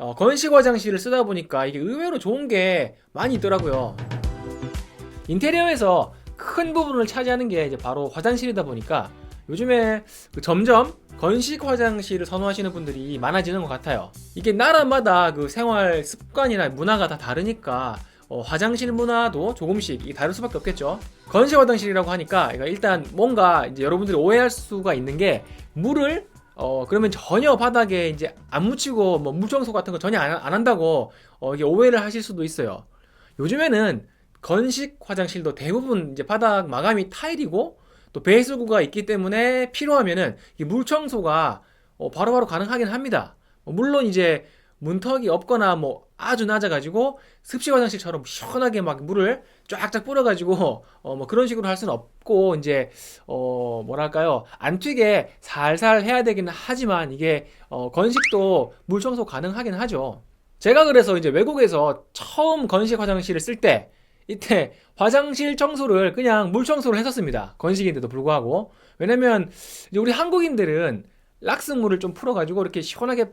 어, 건식 화장실을 쓰다 보니까 이게 의외로 좋은 게 많이 있더라고요. 인테리어에서 큰 부분을 차지하는 게 이제 바로 화장실이다 보니까 요즘에 그 점점 건식 화장실을 선호하시는 분들이 많아지는 것 같아요. 이게 나라마다 그 생활 습관이나 문화가 다 다르니까 어, 화장실 문화도 조금씩 다를 수밖에 없겠죠. 건식 화장실이라고 하니까 일단 뭔가 이제 여러분들이 오해할 수가 있는 게 물을 어 그러면 전혀 바닥에 이제 안 묻히고 뭐 물청소 같은 거 전혀 안, 안 한다고 어 이게 오해를 하실 수도 있어요. 요즘에는 건식 화장실도 대부분 이제 바닥 마감이 타일이고 또 배수구가 있기 때문에 필요하면은 이 물청소가 어, 바로바로 가능하긴 합니다. 어, 물론 이제 문턱이 없거나 뭐 아주 낮아가지고 습식 화장실처럼 시원하게 막 물을 쫙쫙 뿌려가지고 어 뭐 그런 식으로 할 수는 없고 이제 어 뭐랄까요 안 튀게 살살 해야 되기는 하지만 이게 어 건식도 물 청소 가능하긴 하죠. 제가 그래서 이제 외국에서 처음 건식 화장실을 쓸 때 이때 화장실 청소를 그냥 물 청소를 했었습니다. 건식인데도 불구하고 왜냐면 우리 한국인들은 락스물을 좀 풀어가지고 이렇게 시원하게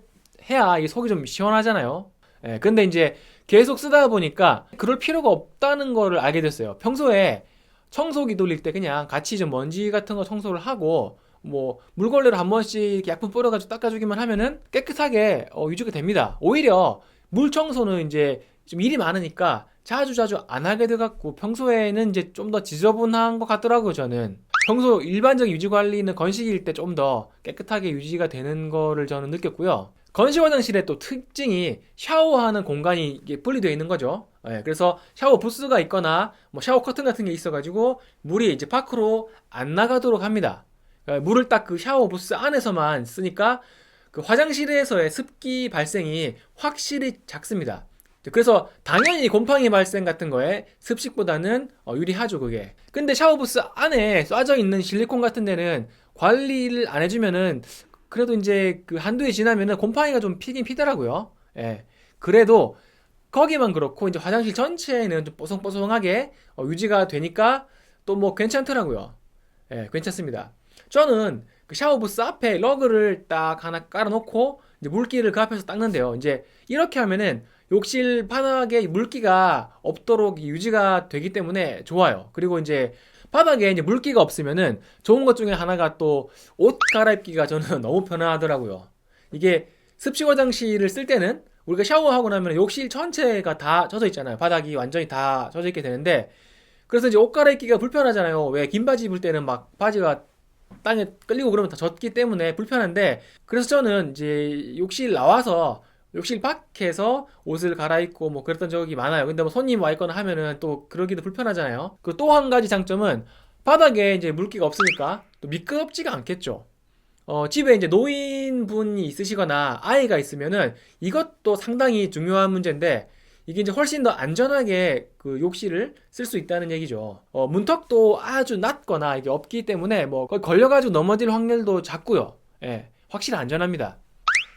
해야 이 속이 좀 시원하잖아요. 예, 근데 이제 계속 쓰다 보니까 그럴 필요가 없다는 거를 알게 됐어요. 평소에 청소기 돌릴 때 그냥 같이 좀 먼지 같은 거 청소를 하고 뭐 물걸레로 한 번씩 약품 뿌려가지고 닦아주기만 하면은 깨끗하게 어, 유지가 됩니다. 오히려 물 청소는 이제 좀 일이 많으니까 자주 자주 안 하게 돼갖고 평소에는 이제 좀 더 지저분한 것 같더라고요 저는. 평소 일반적인 유지 관리는 건식일 때 좀 더 깨끗하게 유지가 되는 거를 저는 느꼈고요. 건식 화장실의 또 특징이 샤워하는 공간이 분리되어 있는 거죠. 예, 그래서 샤워 부스가 있거나 뭐 샤워 커튼 같은 게 있어가지고 물이 이제 밖으로 안 나가도록 합니다. 예, 물을 딱 그 샤워 부스 안에서만 쓰니까 그 화장실에서의 습기 발생이 확실히 작습니다. 그래서 당연히 곰팡이 발생 같은 거에 습식보다는 어, 유리하죠 그게. 근데 샤워부스 안에 쏴져 있는 실리콘 같은 데는 관리를 안 해주면은 그래도 이제 그 한두 해 지나면은 곰팡이가 좀 피긴 피더라고요. 예. 그래도 거기만 그렇고 이제 화장실 전체는 좀 뽀송뽀송하게 어, 유지가 되니까 또 뭐 괜찮더라고요. 예, 괜찮습니다. 저는 그 샤워부스 앞에 러그를 딱 하나 깔아놓고 이제 물기를 그 앞에서 닦는데요. 이제 이렇게 하면은 욕실 바닥에 물기가 없도록 유지가 되기 때문에 좋아요. 그리고 이제 바닥에 이제 물기가 없으면은 좋은 것 중에 하나가 또 옷 갈아입기가 저는 너무 편하더라고요. 이게 습식 화장실을 쓸 때는 우리가 샤워하고 나면 욕실 전체가 다 젖어 있잖아요. 바닥이 완전히 다 젖어 있게 되는데 그래서 이제 옷 갈아입기가 불편하잖아요. 왜 긴 바지 입을 때는 막 바지가 땅에 끌리고 그러면 다 젖기 때문에 불편한데 그래서 저는 이제 욕실 나와서 욕실 밖에서 옷을 갈아입고 뭐 그랬던 적이 많아요. 근데 뭐 손님 와 있거나 하면은 또 그러기도 불편하잖아요. 그 또 한 가지 장점은 바닥에 이제 물기가 없으니까 또 미끄럽지가 않겠죠. 어, 집에 이제 노인분이 있으시거나 아이가 있으면은 이것도 상당히 중요한 문제인데 이게 이제 훨씬 더 안전하게 그 욕실을 쓸 수 있다는 얘기죠. 어, 문턱도 아주 낮거나 이게 없기 때문에 뭐 걸려가지고 넘어질 확률도 작고요. 예, 확실히 안전합니다.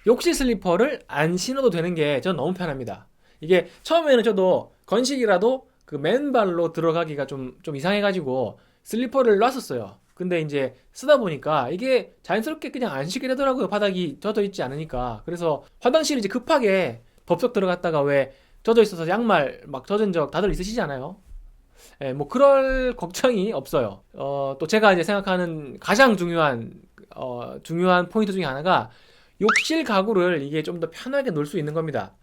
욕실 슬리퍼를 안 신어도 되는 게 전 너무 편합니다. 이게 처음에는 저도 건식이라도 그 맨발로 들어가기가 좀, 좀 이상해가지고 슬리퍼를 놨었어요. 근데 이제 쓰다 보니까 이게 자연스럽게 그냥 안 신게 되더라고요. 바닥이 젖어 있지 않으니까. 그래서 화장실 이제 급하게 덥석 들어갔다가 왜 젖어 있어서 양말 막 젖은 적 다들 있으시지 않아요? 예, 뭐 그럴 걱정이 없어요. 어, 또 제가 이제 생각하는 가장 중요한 어, 중요한 포인트 중에 하나가 욕실 가구를 이게 좀 더 편하게 놓을 수 있는 겁니다.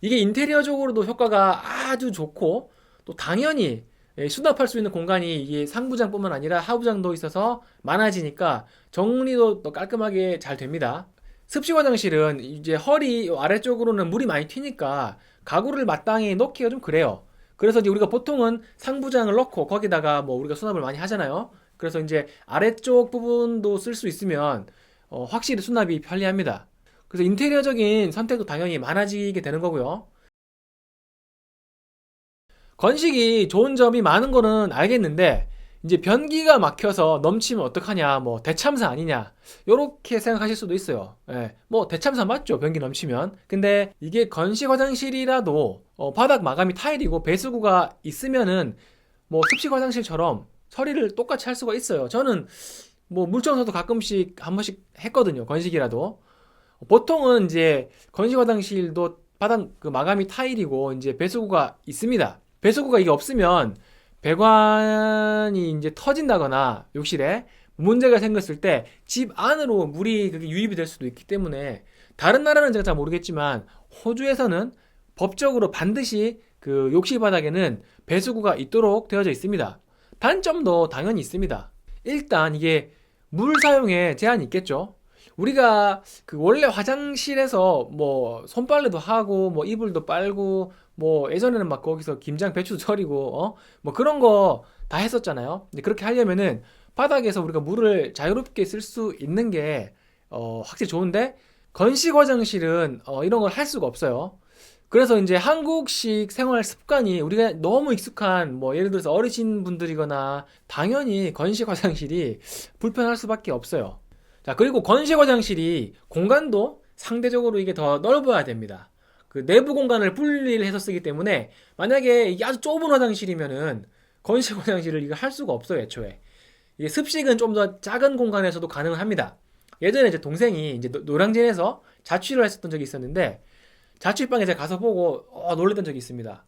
이게 인테리어적으로도 효과가 아주 좋고 또 당연히 예, 수납할 수 있는 공간이 이게 상부장뿐만 아니라 하부장도 있어서 많아지니까 정리도 더 깔끔하게 잘 됩니다. 습식 화장실은 이제 허리 아래쪽으로는 물이 많이 튀니까 가구를 마땅히 놓기가 좀 그래요. 그래서 이제 우리가 보통은 상부장을 넣고 거기다가 뭐 우리가 수납을 많이 하잖아요. 그래서 이제 아래쪽 부분도 쓸 수 있으면 어, 확실히 수납이 편리합니다. 그래서 인테리어적인 선택도 당연히 많아지게 되는 거고요. 건식이 좋은 점이 많은 거는 알겠는데 이제 변기가 막혀서 넘치면 어떡하냐 뭐 대참사 아니냐 요렇게 생각하실 수도 있어요 예, 뭐 대참사 맞죠 변기 넘치면 근데 이게 건식 화장실이라도 어, 바닥 마감이 타일이고 배수구가 있으면은 뭐 습식 화장실처럼 처리를 똑같이 할 수가 있어요 저는 뭐 물청소도 가끔씩 한 번씩 했거든요 건식이라도 보통은 이제 건식 화장실도 바닥 그 마감이 타일이고 이제 배수구가 있습니다. 배수구가 이게 없으면 배관이 이제 터진다거나 욕실에 문제가 생겼을 때 집 안으로 물이 그게 유입이 될 수도 있기 때문에 다른 나라는 제가 잘 모르겠지만 호주에서는 법적으로 반드시 그 욕실 바닥에는 배수구가 있도록 되어져 있습니다. 단점도 당연히 있습니다. 일단 이게 물 사용에 제한이 있겠죠. 우리가 그 원래 화장실에서 뭐 손빨래도 하고 뭐 이불도 빨고 뭐 예전에는 막 거기서 김장 배추도 절이고 어 뭐 그런 거 다 했었잖아요. 근데 그렇게 하려면은 바닥에서 우리가 물을 자유롭게 쓸 수 있는 게 어, 확실히 좋은데 건식 화장실은 어, 이런 걸 할 수가 없어요. 그래서 이제 한국식 생활 습관이 우리가 너무 익숙한 뭐 예를 들어서 어르신 분들이거나 당연히 건식 화장실이 불편할 수밖에 없어요. 자, 그리고 건식 화장실이 공간도 상대적으로 이게 더 넓어야 됩니다. 그 내부 공간을 분리를 해서 쓰기 때문에 만약에 이게 아주 좁은 화장실이면은 건식 화장실을 이거 할 수가 없어요, 애초에. 이게 습식은 좀 더 작은 공간에서도 가능은 합니다. 예전에 이제 동생이 이제 노- 노량진에서 자취를 했었던 적이 있었는데 자취방에 제가 가서 보고 어, 놀랬던 적이 있습니다.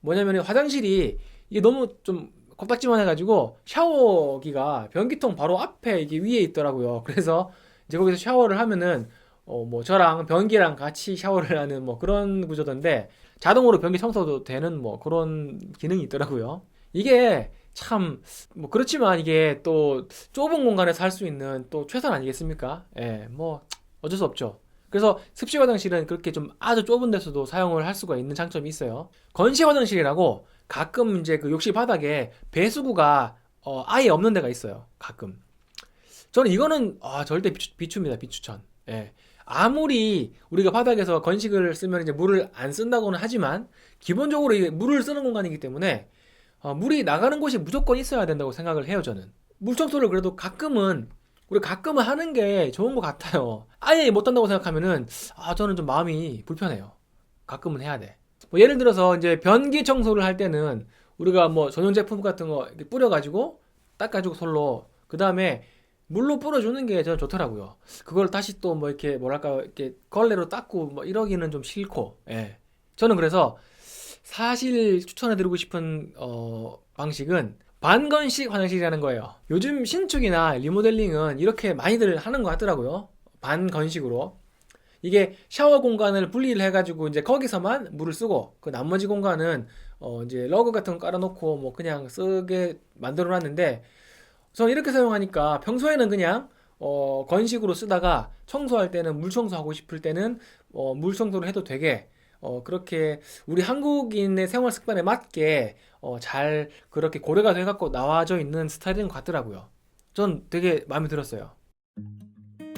뭐냐면 화장실이 이게 너무 좀 컵딱지만 해가지고 샤워기가 변기통 바로 앞에 이게 위에 있더라고요. 그래서 이제 거기서 샤워를 하면은 어 뭐 저랑 변기랑 같이 샤워를 하는 뭐 그런 구조던데 자동으로 변기 청소도 되는 뭐 그런 기능이 있더라고요. 이게 참 뭐 그렇지만 이게 또 좁은 공간에서 할 수 있는 또 최선 아니겠습니까? 예, 뭐 어쩔 수 없죠. 그래서 습식 화장실은 그렇게 좀 아주 좁은 데서도 사용을 할 수가 있는 장점이 있어요. 건식 화장실이라고 가끔 이제 그 욕실 바닥에 배수구가 어, 아예 없는 데가 있어요. 가끔. 저는 이거는 아, 절대 비추, 비추 입니다. 비추천. 예. 아무리 우리가 바닥에서 건식을 쓰면 이제 물을 안 쓴다고는 하지만 기본적으로 이게 물을 쓰는 공간이기 때문에 어, 물이 나가는 곳이 무조건 있어야 된다고 생각을 해요, 저는. 물 청소를 그래도 가끔은 우리 가끔은 하는 게 좋은 것 같아요. 아예 못한다고 생각하면은 아 저는 좀 마음이 불편해요. 가끔은 해야 돼. 뭐 예를 들어서 이제 변기 청소를 할 때는 우리가 뭐 전용 제품 같은 거 뿌려가지고 닦아주고 솔로 그 다음에 물로 뿌려주는 게 저는 좋더라고요. 그걸 다시 또 뭐 이렇게 뭐랄까 이렇게 걸레로 닦고 뭐 이러기는 좀 싫고, 예. 저는 그래서 사실 추천해드리고 싶은 어, 방식은 반건식 화장실이라는 거예요. 요즘 신축이나 리모델링은 이렇게 많이들 하는 것 같더라고요. 반건식으로. 이게 샤워 공간을 분리를 해가지고 이제 거기서만 물을 쓰고 그 나머지 공간은 어 이제 러그 같은 거 깔아놓고 뭐 그냥 쓰게 만들어 놨는데 저는 이렇게 사용하니까 평소에는 그냥 어 건식으로 쓰다가 청소할 때는 물 청소하고 싶을 때는 어 물 청소를 해도 되게 어 그렇게 우리 한국인의 생활 습관에 맞게 어 잘 그렇게 고려가 돼갖고 나와져 있는 스타일인 것 같더라고요. 전 되게 마음에 들었어요.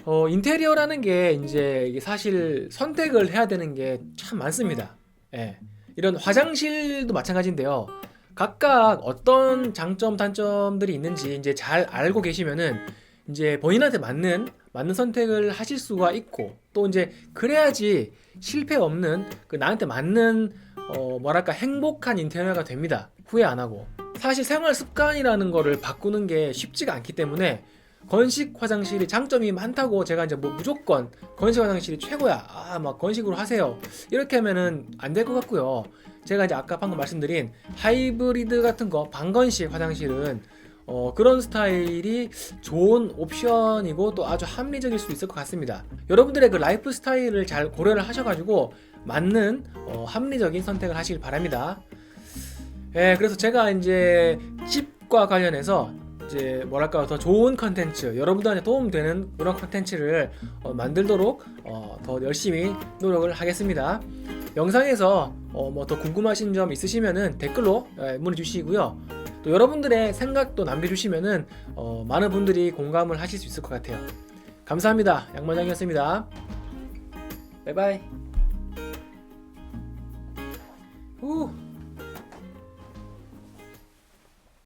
어, 인테리어라는 게 이제 사실 선택을 해야 되는 게 참 많습니다. 예. 이런 화장실도 마찬가지인데요. 각각 어떤 장점, 단점들이 있는지 이제 잘 알고 계시면은 이제 본인한테 맞는 맞는 선택을 하실 수가 있고 또 이제 그래야지 실패 없는 그 나한테 맞는 어 뭐랄까 행복한 인테리어가 됩니다. 후회 안 하고. 사실 생활 습관이라는 거를 바꾸는 게 쉽지가 않기 때문에 건식 화장실이 장점이 많다고 제가 이제 뭐 무조건 건식 화장실이 최고야. 아, 막 건식으로 하세요. 이렇게 하면은 안 될 것 같고요. 제가 이제 아까 방금 말씀드린 하이브리드 같은 거, 반건식 화장실은 어, 그런 스타일이 좋은 옵션이고 또 아주 합리적일 수 있을 것 같습니다. 여러분들의 그 라이프 스타일을 잘 고려를 하셔가지고 맞는 어, 합리적인 선택을 하시길 바랍니다. 예, 그래서 제가 이제 집과 관련해서 이제 뭐랄까 더 좋은 컨텐츠 여러분들한테 도움되는 그런 컨텐츠를 어, 만들도록 어, 더 열심히 노력을 하겠습니다. 영상에서 어, 뭐 더 궁금하신 점 있으시면은 댓글로 예, 문의 주시고요. 또 여러분들의 생각도 남겨주시면은 어, 많은 분들이 공감을 하실 수 있을 것 같아요. 감사합니다. 양반장이었습니다. 바이바이. 후.